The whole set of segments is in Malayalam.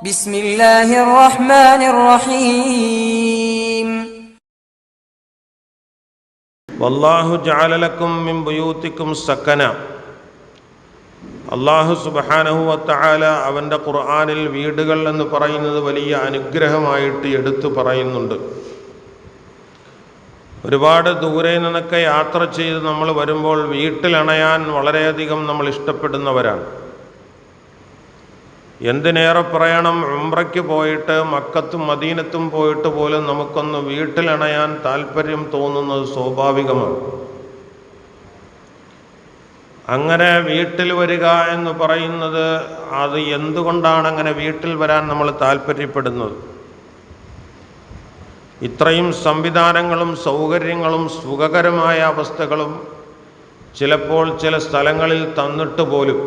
ബിസ്മില്ലാഹിർ റഹ്മാനിർ റഹീം വല്ലാഹു ജഅലലക്കും മിൻ بيوتكم سكنا അള്ളാഹു സുബഹാനഹുവ തആല അവന്റെ ഖുർആനിൽ വീടുകൾ എന്ന് പറയുന്നത് വലിയ അനുഗ്രഹമായിട്ട് എടുത്തു പറയുന്നുണ്ട്. ഒരുപാട് ദൂരെ നിന്നൊക്കെ യാത്ര ചെയ്ത് നമ്മൾ വരുമ്പോൾ വീട്ടിലണയാൻ വളരെയധികം നമ്മൾ ഇഷ്ടപ്പെടുന്നവരാണ്. എന്തിനേറെ പറയണം? ഉംറയ്ക്ക് പോയിട്ട് മക്കത്തും മദീനത്തും പോയിട്ട് പോലും നമുക്കൊന്ന് വീട്ടിലണയാൻ താല്പര്യം തോന്നുന്നത് സ്വാഭാവികമാണ്. അങ്ങനെ വീട്ടിൽ വരിക എന്ന് പറയുന്നത് അത് എന്തുകൊണ്ടാണ് അങ്ങനെ വീട്ടിൽ വരാൻ നമ്മൾ താല്പര്യപ്പെടുന്നത് ഇത്രയും സംവിധാനങ്ങളും സൗകര്യങ്ങളും സുഖകരമായ അവസ്ഥകളും ചിലപ്പോൾ ചില സ്ഥലങ്ങളിൽ തന്നിട്ട് പോലും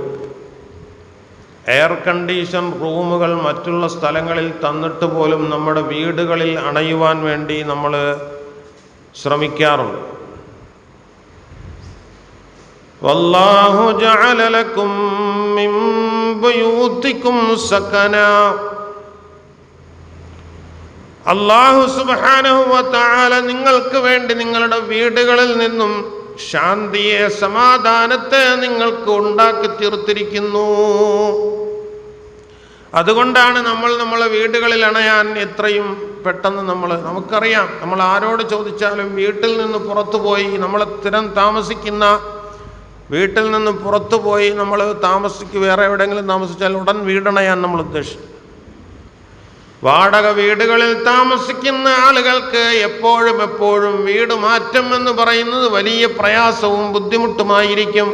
എയർ കണ്ടീഷൻ റൂമുകൾ മറ്റുള്ള സ്ഥലങ്ങളിൽ തന്നിട്ട് പോലും നമ്മുടെ വീടുകളിൽ അണയുവാൻ വേണ്ടി നമ്മൾ ശ്രമിക്കാറുണ്ട്. വല്ലാഹു ജഅല ലക്കും മിൻ ബുയൂത്തിക്കും സകന. അല്ലാഹു സുബ്ഹാനഹു വ തആല നിങ്ങൾക്ക് വേണ്ടി നിങ്ങളുടെ വീടുകളിൽ നിന്നും ശാന്തിയെ സമാധാനത്തെ നിങ്ങൾക്ക് ഉണ്ടാക്കി തീർത്തിരിക്കുന്നു. അതുകൊണ്ടാണ് നമ്മൾ നമ്മളെ വീടുകളിൽ അണയാൻ എത്രയും പെട്ടെന്ന് നമ്മൾ നമുക്കറിയാം നമ്മൾ ആരോട് ചോദിച്ചാലും വീട്ടിൽ നിന്ന് പുറത്തു പോയി നമ്മൾ സ്ഥിരം താമസിക്കുന്ന വീട്ടിൽ നിന്ന് പുറത്തു പോയി നമ്മൾ താമസിക്ക് വേറെ എവിടെയെങ്കിലും താമസിച്ചാൽ ഉടൻ വീടണയാൻ നമ്മൾ ഉദ്ദേശിക്കും വാടക വീടുകളിൽ താമസിക്കുന്ന ആളുകൾക്ക് എപ്പോഴും എപ്പോഴും വീട് മാറ്റം എന്ന് പറയുന്നത് വലിയ പ്രയാസവും ബുദ്ധിമുട്ടുമായിരിക്കും.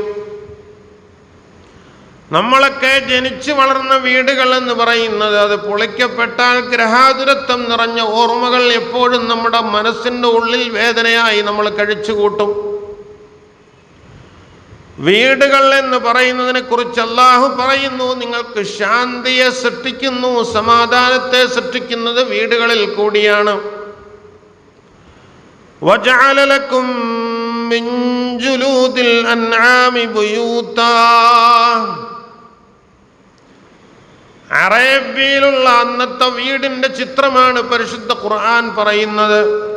നമ്മളൊക്കെ ജനിച്ചു വളർന്ന വീടുകൾ എന്ന് പറയുന്നത് അത് പൊളിക്കപ്പെട്ടാൽ ഗ്രഹാതുരത്വം നിറഞ്ഞ ഓർമ്മകൾ എപ്പോഴും നമ്മുടെ മനസ്സിന്റെ ഉള്ളിൽ വേദനയായി നമ്മൾ കഴിച്ചുകൂട്ടും. വീടുകൾ എന്ന് പറയുന്നതിനെ കുറിച്ച് അള്ളാഹു പറയുന്നു നിങ്ങൾക്ക് ശാന്തിയെ സൃഷ്ടിക്കുന്നു സമാധാനത്തെ സൃഷ്ടിക്കുന്നത് വീടുകളിൽ കൂടിയാണ്. അറേബ്യയിലുള്ള അന്നത്തെ വീടിന്റെ ചിത്രമാണ് പരിശുദ്ധ ഖുർആൻ പറയുന്നത്.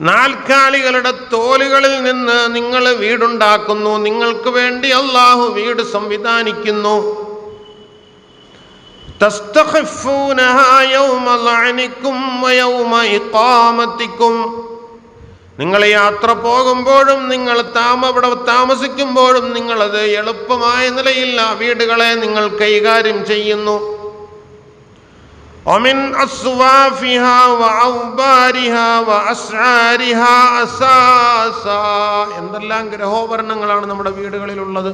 നാൽക്കാലികളുടെ തോലുകളിൽ നിന്ന് നിങ്ങൾ വീടുണ്ടാക്കുന്നു. നിങ്ങൾക്ക് വേണ്ടി അള്ളാഹു വീട് സംവിധാനിക്കുന്നു. നിങ്ങൾ യാത്ര പോകുമ്പോഴും നിങ്ങൾ താമ താമസിക്കുമ്പോഴും നിങ്ങളത് എളുപ്പമായ നിലയില്ല വീടുകളെ നിങ്ങൾ കൈകാര്യം ചെയ്യുന്നു. ومن أصوافها وأوبارها وأسعارها أساسا എന്തെല്ലാം ഗ്രഹോപകരണങ്ങളാണ് നമ്മുടെ വീടുകളിലുള്ളത്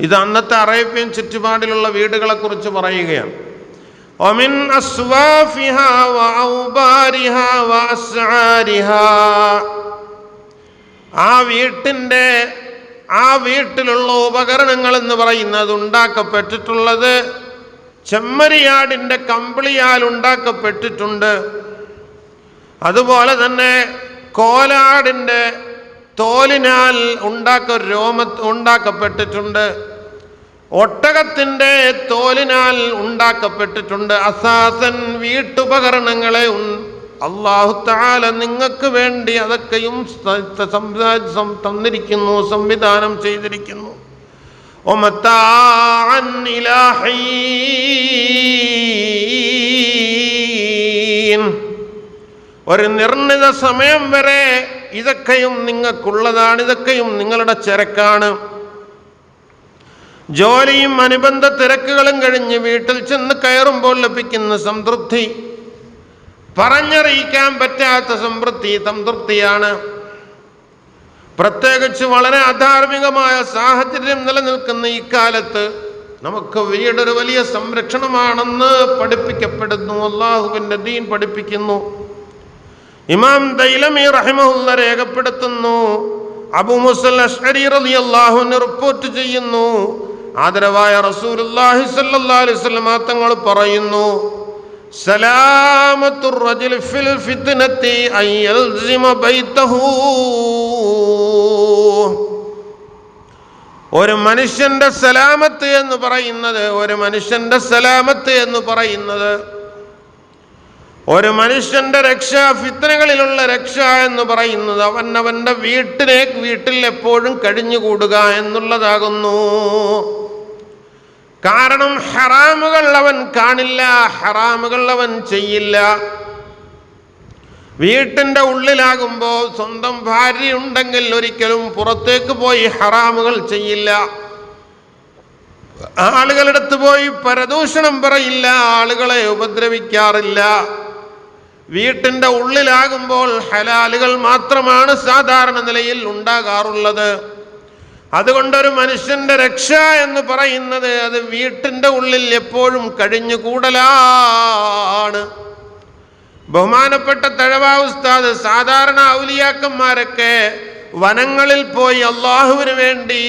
ഇത് അന്നത്തെ അറേബ്യൻ ചുറ്റുപാടിലുള്ള വീടുകളെ കുറിച്ച് പറയുകയാണ് ഒമിൻ അസ്വാഫിഹ വഔബാരിഹ വഅസ്ആരിഹ ആ വീട്ടിൻ്റെ ആ വീട്ടിലുള്ള ഉപകരണങ്ങൾ എന്ന് പറയുന്നത് ഉണ്ടാക്കപ്പെട്ടിട്ടുള്ളത് ചെമ്മരിയാടിന്റെ കമ്പിളിയാൽ ഉണ്ടാക്കപ്പെട്ടിട്ടുണ്ട്. അതുപോലെ തന്നെ കോലാടിന്റെ തോലിനാൽ ഉണ്ടാക്ക രോമ ഉണ്ടാക്കപ്പെട്ടിട്ടുണ്ട്. ഒട്ടകത്തിന്റെ തോലിനാൽ ഉണ്ടാക്കപ്പെട്ടിട്ടുണ്ട്. അസാസൻ വീട്ടുപകരണങ്ങളെ അള്ളാഹു താല നിങ്ങൾക്ക് വേണ്ടി അതൊക്കെയും തന്നിരിക്കുന്നു സംവിധാനം ചെയ്തിരിക്കുന്നു. ومتاعا إلى حين ഒരു നിർണിത സമയം വരെ ഇതൊക്കെയും നിങ്ങൾക്കുള്ളതാണ് ഇതൊക്കെയും നിങ്ങളുടെ ചരക്കാണ് ജോലിയും അനുബന്ധ തിരക്കുകളും കഴിഞ്ഞ് വീട്ടിൽ ചെന്ന് കയറുമ്പോൾ ലഭിക്കുന്ന സംതൃപ്തി പറഞ്ഞറിയിക്കാൻ പറ്റാത്ത സംതൃപ്തി സംതൃപ്തിയാണ് പ്രത്യേകിച്ച് വളരെ അധാർമികമായ സാഹചര്യം നിലനിൽക്കുന്ന ഈ കാലത്ത് നമുക്ക് വീടൊരു വലിയ സംരക്ഷണമാണെന്ന് പഠിപ്പിക്കപ്പെടുന്നു. അള്ളാഹുവിന്റെ ദീൻ പഠിപ്പിക്കുന്നു. ഇമാം ദൈലമി റഹിമഹുല്ല രേഖപ്പെടുത്തുന്നു. അബു മുസൽ റിപ്പോർട്ട് ചെയ്യുന്നു. ആദരവായ സ്വല്ലല്ലാഹു അലൈഹി വസല്ലം തങ്ങൾ പറയുന്നു സലാമത്തുർ റജുൽ ഫിൽ ഫിത്നത്തി അൻ യൽസിമ ബൈതഹു. ഒരു മനുഷ്യന്റെ സലാമത്ത് എന്ന് പറയുന്നത് ഒരു മനുഷ്യന്റെ സലാമത്ത് എന്ന് പറയുന്നത് ഒരു മനുഷ്യന്റെ രക്ഷ ഫിത്തനകളിലുള്ള രക്ഷ എന്ന് പറയുന്നത് അവൻ അവന്റെ വീട്ടിനെ വീട്ടിൽ എപ്പോഴും കഴിഞ്ഞുകൂടുക എന്നുള്ളതാകുന്നു. കാരണം ഹറാമുകൾ അവൻ കാണില്ല ഹറാമുകൾ അവൻ ചെയ്യില്ല. വീട്ടിന്റെ ഉള്ളിലാകുമ്പോൾ സ്വന്തം ഭാര്യ ഉണ്ടെങ്കിൽ ഒരിക്കലും പുറത്തേക്ക് പോയി ഹറാമുകൾ ചെയ്യില്ല. ആളുകളെടുത്ത് പോയി പരദൂഷണം പറയില്ല ആളുകളെ ഉപദ്രവിക്കാറില്ല. വീട്ടിന്റെ ഉള്ളിലാകുമ്പോൾ ഹലാലുകൾ മാത്രമാണ് സാധാരണ നിലയിൽ ഉണ്ടാകാറുള്ളത്. അതുകൊണ്ടൊരു മനുഷ്യന്റെ രക്ഷ എന്ന് പറയുന്നത് അത് വീട്ടിന്റെ ഉള്ളിൽ എപ്പോഴും കഴിഞ്ഞുകൂടലാണ്. ബഹുമാനപ്പെട്ട തഴവാ ഉസ്താദ് സാധാരണ ഔലിയാക്കന്മാരൊക്കെ വനങ്ങളിൽ പോയി അള്ളാഹുവിന് വേണ്ടി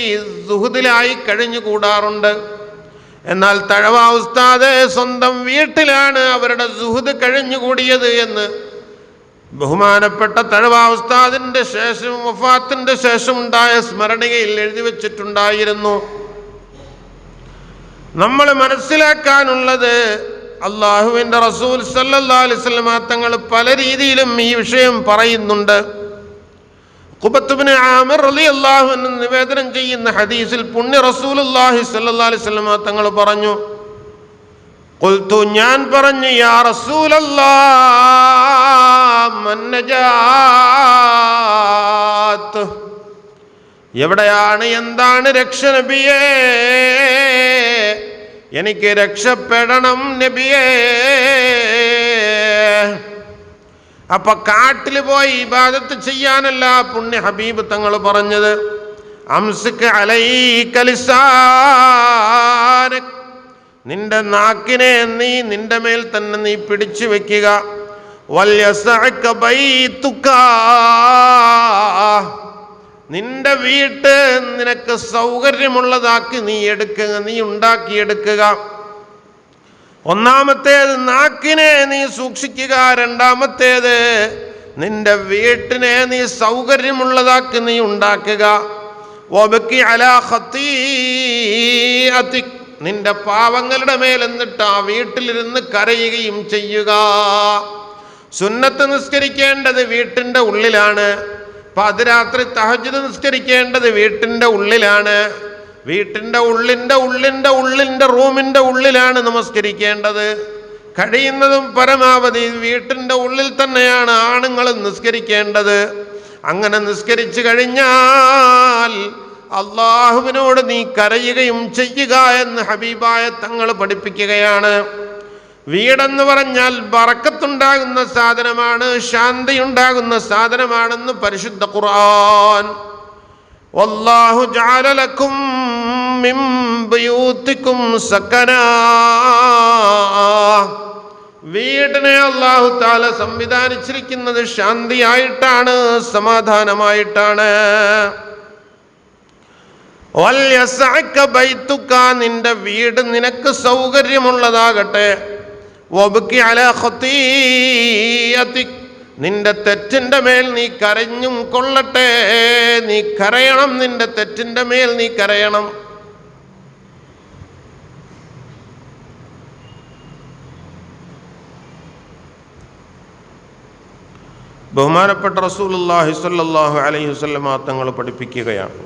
സുഹൃതിലായി കഴിഞ്ഞുകൂടാറുണ്ട്. എന്നാൽ തഴവാ ഉസ്താദ് സ്വന്തം വീട്ടിലാണ് അവരുടെ സുഹൃത് കഴിഞ്ഞുകൂടിയത് എന്ന് ബഹുമാനപ്പെട്ട തഴവാ ഉസ്താദിന്റെ ശേഷം വഫാത്തിന്റെ ശേഷം ഉണ്ടായ സ്മരണികയിൽ എഴുതി വച്ചിട്ടുണ്ടായിരുന്നു. നമ്മൾ മനസ്സിലാക്കാനുള്ളത് അള്ളാഹുവിന്റെ റസൂൽ സല്ലല്ലാഹു അലൈഹി വസല്ലമ തങ്ങൾ പല രീതിയിലും ഈ വിഷയം പറയുന്നുണ്ട്. ഖുബത്തുബ്നു ആമിർ റളിയല്ലാഹു അൻഹു നിവേദനം ചെയ്യുന്ന ഹദീസിൽ പുണ്യ റസൂലുള്ളാഹി സല്ലല്ലാഹു അലൈഹി വസല്ലമ തങ്ങൾ പറഞ്ഞു ഖുൽതു ഞാൻ പറഞ്ഞു യാ മൻ നജാത്ത്. എവിടെയാണ് എന്താണ് രക്ഷ നബിയേ? എനിക്ക് രക്ഷപ്പെടണം നബിയേ. അപ്പൊ കാട്ടിൽ പോയി ഇബാദത്ത് ചെയ്യാനല്ല പുണ്യ ഹബീബ് തങ്ങൾ പറഞ്ഞത്. നിന്റെ നാക്കിനെ നീ നിന്റെ മേൽ തന്നെ നീ പിടിച്ചു വെക്കുക. വല്യസഅക ബൈതുക. നിന്റെ വീട്ട് നിനക്ക് സൗകര്യമുള്ളതാക്കി നീ എടുക്കുക നീ ഉണ്ടാക്കിയെടുക്കുക. ഒന്നാമത്തേത് നാക്കിനെ നീ സൂക്ഷിക്കുക രണ്ടാമത്തേത് നിന്റെ വീട്ടിനെ നീ സൗകര്യമുള്ളതാക്കി നീ ഉണ്ടാക്കുക. വബക്കി അലാ ഖത്തീഅതിക്. നിന്റെ പാവങ്ങളുടെ മേൽ എന്നിട്ട് ആ വീട്ടിലിരുന്ന് കരയുകയും ചെയ്യുക. സുന്നത്ത് നിസ്കരിക്കേണ്ടത് വീട്ടിന്റെ ഉള്ളിലാണ്. പാതിരാത്രി തഹജ്ജുദ് നിസ്കരിക്കേണ്ടത് വീട്ടിന്റെ ഉള്ളിലാണ്. വീട്ടിന്റെ ഉള്ളിന്റെ ഉള്ളിന്റെ ഉള്ളിന്റെ റൂമിന്റെ ഉള്ളിലാണ് നമസ്കരിക്കേണ്ടത്. കഴിയുന്നതും പരമാവധി വീട്ടിന്റെ ഉള്ളിൽ തന്നെയാണ് ആണുങ്ങൾ നിസ്കരിക്കേണ്ടത്. അങ്ങനെ നിസ്കരിച്ചു കഴിഞ്ഞാൽ അള്ളാഹുവിനോട് നീ കരയുകയും ചെയ്യുക എന്ന് ഹബീബായ തങ്ങൾ പഠിപ്പിക്കുകയാണ്. വീടെന്ന് പറഞ്ഞാൽ വറക്കത്തുണ്ടാകുന്ന സാധനമാണ് ശാന്തിയുണ്ടാകുന്ന സാധനമാണെന്ന് പരിശുദ്ധ ഖുർആൻ. വല്ലാഹു സക്കനാ. വീടിനെ അള്ളാഹു താല സംവിധാനിച്ചിരിക്കുന്നത് ശാന്തിയായിട്ടാണ് സമാധാനമായിട്ടാണ്. നിന്റെ വീട് നിനക്ക് സൗകര്യമുള്ളതാകട്ടെ. നിന്റെ തെറ്റിന്റെ മേൽ നീ കരഞ്ഞും കൊള്ളട്ടെ. നീ കരയണം നിന്റെ തെറ്റിന്റെ മേൽ നീ കരയണം. ബഹുമാനപ്പെട്ട റസൂലുള്ളാഹി സ്വല്ലല്ലാഹു അലൈഹി വസല്ലമ തങ്ങൾ പഠിപ്പിക്കുകയാണ്.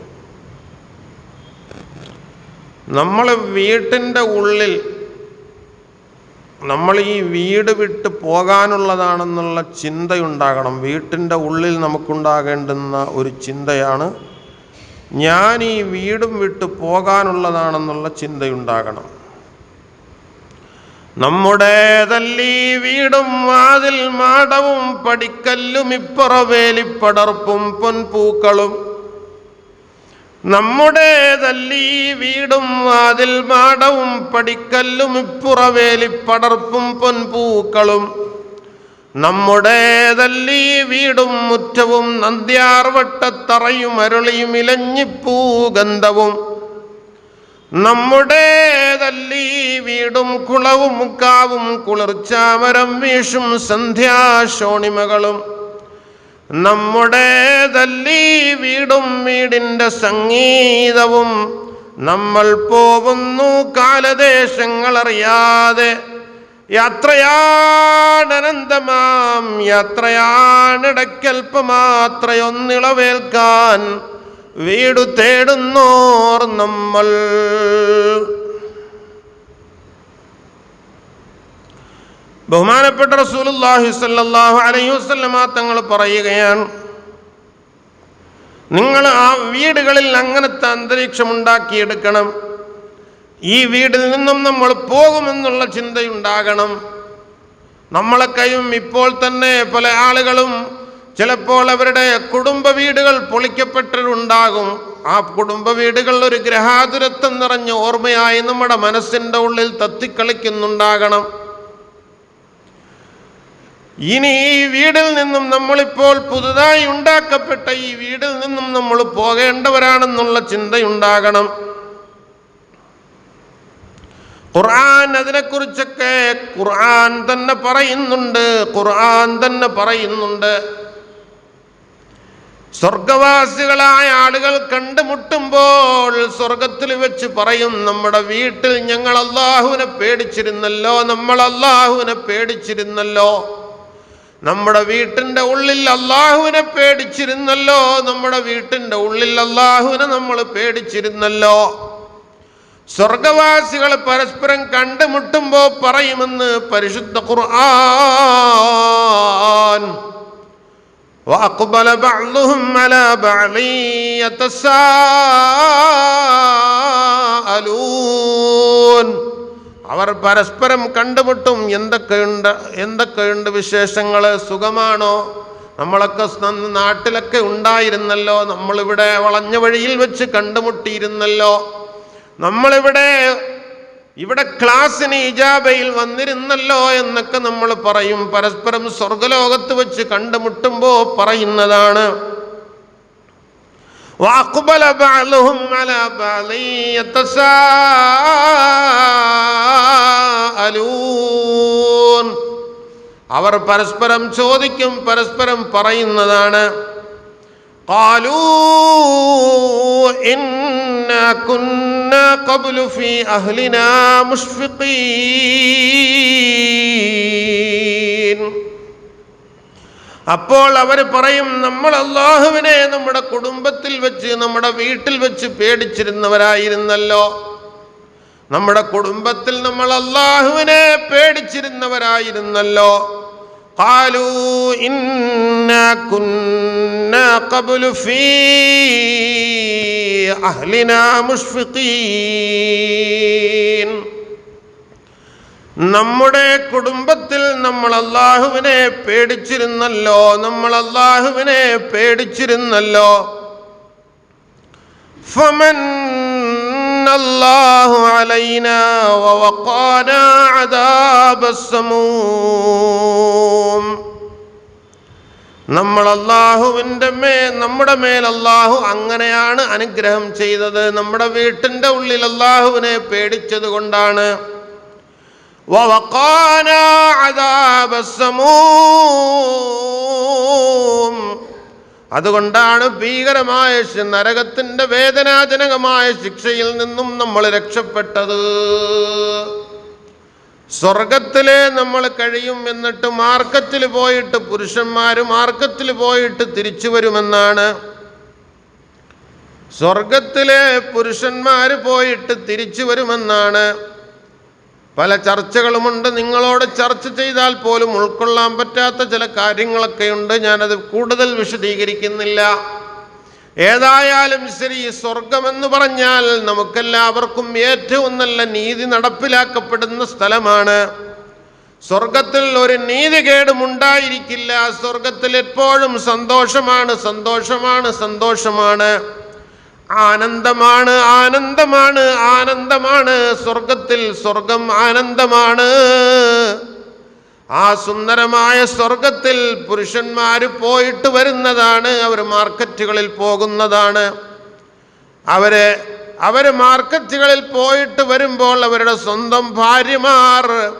നമ്മൾ വീട്ടിന്റെ ഉള്ളിൽ നമ്മൾ ഈ വീട് വിട്ട് പോകാനുള്ളതാണെന്നുള്ള ചിന്തയുണ്ടാകണം. വീട്ടിന്റെ ഉള്ളിൽ നമുക്കുണ്ടാകേണ്ടുന്ന ഒരു ചിന്തയാണ് ഞാൻ ഈ വീടും വിട്ട് പോകാനുള്ളതാണെന്നുള്ള ചിന്തയുണ്ടാകണം. നമ്മുടേതല്ലീ വീടും വാതിൽ മാടവും പടിക്കല്ലും ഇപ്പുറവേലിപ്പടർപ്പും പൊൻപൂക്കളും നമ്മുടേതല്ലീ വീടും വാതിൽ മാടവും പടിക്കല്ലും ഇപ്പുറവേലിപ്പടർപ്പും പൊൻപൂക്കളും. നമ്മുടേതല്ലീ വീടും മുറ്റവും നന്ദ്യാർവട്ടത്തറയും അരുളിയും ഇലഞ്ഞിപ്പൂഗന്ധവും നമ്മുടേതല്ലീ വീടും കുളവും കാവും കുളിർച്ചാമരം വീശും സന്ധ്യാശോണിമകളും. നമ്മുടേതല്ലീ വീടും വീടിന്റെ സംഗീതവും നമ്മൾ പോകുന്നു കാലദേശങ്ങൾ അറിയാതെ യാത്രയാണ് അനന്തമാം യാത്രയാണ് ഇടയ്ക്കൽപ്പമാത്രയൊന്നിളവേൽക്കാൻ വീടു തേടുന്നോർ നമ്മൾ. ബഹുമാനപ്പെട്ട അലൈഹി തങ്ങൾ പറയുകയാണ് നിങ്ങൾ ആ വീടുകളിൽ അങ്ങനത്തെ അന്തരീക്ഷം ഉണ്ടാക്കിയെടുക്കണം ഈ വീടിൽ നിന്നും നമ്മൾ പോകുമെന്നുള്ള ചിന്തയുണ്ടാകണം. നമ്മളെ കൈയും ഇപ്പോൾ തന്നെ പല ആളുകളും ചിലപ്പോൾ അവരുടെ കുടുംബ വീടുകൾ പൊളിക്കപ്പെട്ടിട്ടുണ്ടാകും ആ കുടുംബ വീടുകൾ ഒരു ഗ്രഹാതുരത്വം നിറഞ്ഞ ഓർമ്മയായി നമ്മുടെ മനസ്സിന്റെ ഉള്ളിൽ തത്തിക്കളിക്കുന്നുണ്ടാകണം. ഇനി ഈ വീടിൽ നിന്നും നമ്മളിപ്പോൾ പുതുതായി ഉണ്ടാക്കപ്പെട്ട ഈ വീടിൽ നിന്നും നമ്മൾ പോകേണ്ടവരാണെന്നുള്ള ചിന്തയുണ്ടാകണം. ഖുർആൻ അതിനെക്കുറിച്ചൊക്കെ ഖുർആൻ തന്നെ പറയുന്നുണ്ട് ഖുർആൻ തന്നെ പറയുന്നുണ്ട്. സ്വർഗവാസികളായ ആളുകൾ കണ്ടുമുട്ടുമ്പോൾ സ്വർഗത്തിൽ വെച്ച് പറയും നമ്മുടെ വീട്ടിൽ ഞങ്ങൾ അള്ളാഹുവിനെ പേടിച്ചിരുന്നല്ലോ നമ്മൾ അള്ളാഹുവിനെ പേടിച്ചിരുന്നല്ലോ. നമ്മുടെ വീട്ടിൻ്റെ ഉള്ളിൽ അള്ളാഹുവിനെ പേടിച്ചിരുന്നല്ലോ നമ്മുടെ വീട്ടിൻ്റെ ഉള്ളിൽ അള്ളാഹുവിനെ നമ്മൾ പേടിച്ചിരുന്നല്ലോ സ്വർഗവാസികൾ പരസ്പരം കണ്ടുമുട്ടുമ്പോൾ പറയുമെന്ന് പരിശുദ്ധ ഖുർആൻ وأقبل بعضهم على بعض يتساءلون അവർ പരസ്പരം കണ്ടുമുട്ടും. എന്തൊക്കെയുണ്ട് എന്തൊക്കെയുണ്ട് വിശേഷങ്ങൾ സുഖമാണോ? നമ്മളൊക്കെ നാട്ടിലൊക്കെ ഉണ്ടായിരുന്നല്ലോ. നമ്മളിവിടെ വളഞ്ഞ വഴിയിൽ വെച്ച് കണ്ടുമുട്ടിയിരുന്നല്ലോ. നമ്മളിവിടെ ഇവിടെ ക്ലാസ്സിന് ഇജാബയിൽ വന്നിരുന്നല്ലോ എന്നൊക്കെ നമ്മൾ പറയും. പരസ്പരം സ്വർഗലോകത്ത് വെച്ച് കണ്ടുമുട്ടുമ്പോൾ പറയുന്നതാണ്. وأقبل بعضهم على بعض يتساءلون അവർ പരസ്പരം ചോദിക്കും പരസ്പരം പറയുന്നതാണ് قالوا إنا അപ്പോൾ അവർ പറയും നമ്മൾ അള്ളാഹുവിനെ നമ്മുടെ കുടുംബത്തിൽ വെച്ച് നമ്മുടെ വീട്ടിൽ വെച്ച് പേടിച്ചിരുന്നവരായിരുന്നല്ലോ. നമ്മുടെ കുടുംബത്തിൽ നമ്മൾ അള്ളാഹുവിനെ പേടിച്ചിരുന്നവരായിരുന്നല്ലോ. ഫീ അഹ്ലിനാ മുഷ്ഫിഖീൻ. നമ്മുടെ കുടുംബത്തിൽ നമ്മൾ അള്ളാഹുവിനെ പേടിച്ചിരുന്നല്ലോ നമ്മൾ അള്ളാഹുവിനെ പേടിച്ചിരുന്നല്ലോ. ഫമൻ അള്ളാഹു അലൈന നമ്മൾ അള്ളാഹുവിന്റെ മേൽ നമ്മുടെ മേൽ അള്ളാഹു അങ്ങനെയാണ് അനുഗ്രഹം ചെയ്തത്. നമ്മുടെ വീട്ടിന്റെ ഉള്ളിൽ അള്ളാഹുവിനെ പേടിച്ചത് കൊണ്ടാണ്. ووقانا عذاب السموم അതുകൊണ്ടാണ് ഭീകരമായ ശി- നരകത്തിന്റെ വേദനാജനകമായ ശിക്ഷയിൽ നിന്നും നമ്മൾ രക്ഷപ്പെട്ടത് സ്വർഗത്തിലെ നമ്മൾ കഴിയും എന്നിട്ട് മാർക്കത്തിൽ പോയിട്ട് പുരുഷന്മാർ മാർക്കത്തിൽ പോയിട്ട് തിരിച്ചു വരുമെന്നാണ് സ്വർഗത്തിലെ പുരുഷന്മാർ പോയിട്ട് തിരിച്ചു വരുമെന്നാണ് പല ചർച്ചകളുമുണ്ട്. നിങ്ങളോട് ചർച്ച ചെയ്താൽ പോലും ഉൾക്കൊള്ളാൻ പറ്റാത്ത ചില കാര്യങ്ങളൊക്കെയുണ്ട്. ഞാനത് കൂടുതൽ വിശദീകരിക്കുന്നില്ല. ഏതായാലും ശരി സ്വർഗമെന്ന് പറഞ്ഞാൽ നമുക്കെല്ലാവർക്കും ഏറ്റവും നല്ല നീതി നടപ്പിലാക്കപ്പെടുന്ന സ്ഥലമാണ്. സ്വർഗത്തിൽ ഒരു നീതികേടും ഉണ്ടായിരിക്കില്ല. സ്വർഗത്തിൽ എപ്പോഴും സന്തോഷമാണ് സന്തോഷമാണ് സന്തോഷമാണ്. ആനന്ദമാണ് ആനന്ദമാണ് ആനന്ദമാണ്. സ്വർഗത്തിൽ സ്വർഗം ആനന്ദമാണ്. ആ സുന്ദരമായ സ്വർഗത്തിൽ പുരുഷന്മാർ പോയിട്ട് വരുന്നതാണ് അവർ മാർക്കറ്റുകളിൽ പോകുന്നതാണ്. അവർ അവർ മാർക്കറ്റുകളിൽ പോയിട്ട് വരുമ്പോൾ അവരുടെ സ്വന്തം ഭാര്യമാർ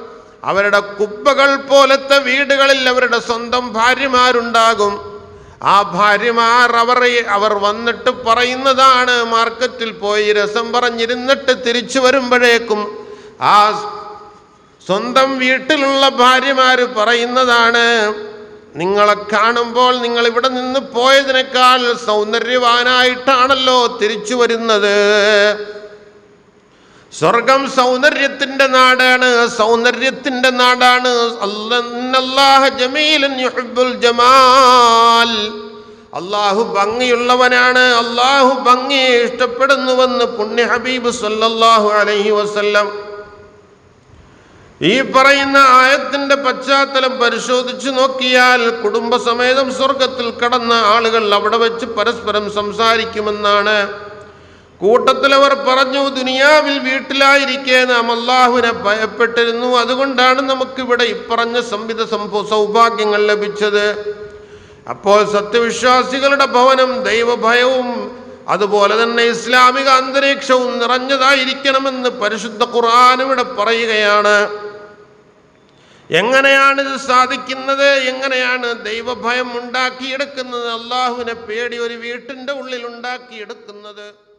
അവരുടെ കുബ്ബകൾ പോലത്തെ വീടുകളിൽ അവരുടെ സ്വന്തം ഭാര്യമാരുണ്ടാകും. ആ ഭാര്യമാർ അവർ അവർ വന്നിട്ട് പറയുന്നതാണ്. മാർക്കറ്റിൽ പോയി രസം പറഞ്ഞിരുന്നിട്ട് തിരിച്ചു വരുമ്പോഴേക്കും ആ സ്വന്തം വീട്ടിലുള്ള ഭാര്യമാർ പറയുന്നതാണ് നിങ്ങളെ കാണുമ്പോൾ നിങ്ങൾ ഇവിടെ നിന്ന് പോയതിനേക്കാൾ സൗന്ദര്യവാനായിട്ടാണല്ലോ തിരിച്ചു വരുന്നത്. സ്വർഗം സൗന്ദര്യത്തിന്റെ നാടാണ് സൗന്ദര്യത്തിന്റെ നാടാണ് ജമാൽ അള്ളാഹു ഭംഗിയുള്ളവനാണ്. അള്ളാഹു ഭംഗിയെ ഇഷ്ടപ്പെടുന്നുവെന്ന് പുണ്യ ഹബീബ് സല്ലല്ലാഹു അലൈഹി വസല്ലം ഈ പറയുന്ന ആയത്തിന്റെ പശ്ചാത്തലം പരിശോധിച്ചു നോക്കിയാൽ കുടുംബസമേതം സ്വർഗത്തിൽ കടന്ന ആളുകൾ അവിടെ വെച്ച് പരസ്പരം സംസാരിക്കുമെന്നാണ് കൂട്ടത്തിൽ അവർ പറഞ്ഞു ദുനിയാവിൽ വീട്ടിലായിരിക്കെ നാം അള്ളാഹുവിനെ ഭയപ്പെട്ടിരുന്നു. അതുകൊണ്ടാണ് നമുക്കിവിടെ ഇപ്പറഞ്ഞ സംവിധ സൗഭാഗ്യങ്ങൾ ലഭിച്ചത്. അപ്പോൾ സത്യവിശ്വാസികളുടെ ഭവനം ദൈവഭയവും അതുപോലെ തന്നെ ഇസ്ലാമിക അന്തരീക്ഷവും നിറഞ്ഞതായിരിക്കണമെന്ന് പരിശുദ്ധ ഖുർആൻ ഇവിടെ പറയുകയാണ്. എങ്ങനെയാണിത് സാധിക്കുന്നത്? എങ്ങനെയാണ് ദൈവഭയം ഉണ്ടാക്കിയെടുക്കുന്നത്? അള്ളാഹുവിനെ പേടി ഒരു വീട്ടിന്റെ ഉള്ളിൽ ഉണ്ടാക്കിയെടുക്കുന്നത്?